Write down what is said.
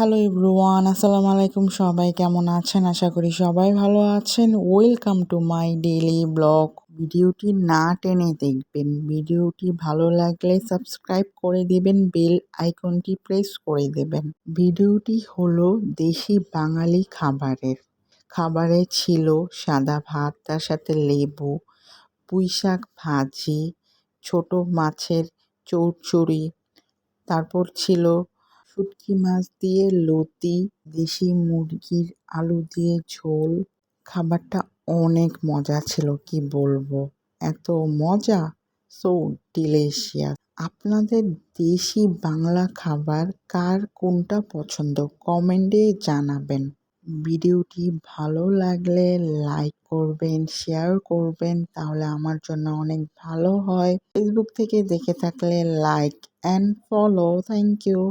Hello everyone আসসালামু আলাইকুম সবাই কেমন আছেন? আশা করি সবাই ভালো আছেন। Welcome to my daily blog ভিডিওটি না টেনে দেখবেন। ভিডিওটি ভালো লাগলে সাবস্ক্রাইব করে দেবেন বেল আইকনটি প্রেস করে দেবেন। ভিডিওটি হলো দেশি বাঙালি খাবারের। খাবারে ছিল সাদা ভাত, তার সাথে লেবু পুঁই শাক ভাজি, ছোট মাছের চৌচড়ি, তারপর ছিল শুটকি মাছ দিয়ে লতি, দেশি মুরগির আলু দিয়ে ঝোল। খাবারটা অনেক মজা ছিল, কি বলব? এত মজা? সো ডিলিশিয়াস আপনাদের দেশি বাংলা খাবার কার কোনটা পছন্দ? কমেন্টে জানাবেন। ভিডিওটি ভালো লাগলে লাইক করবেন, শেয়ার করবেন, তাহলে আমার জন্য অনেক ভালো হয়। ফেসবুক থেকে দেখে থাকলে like and follow thank you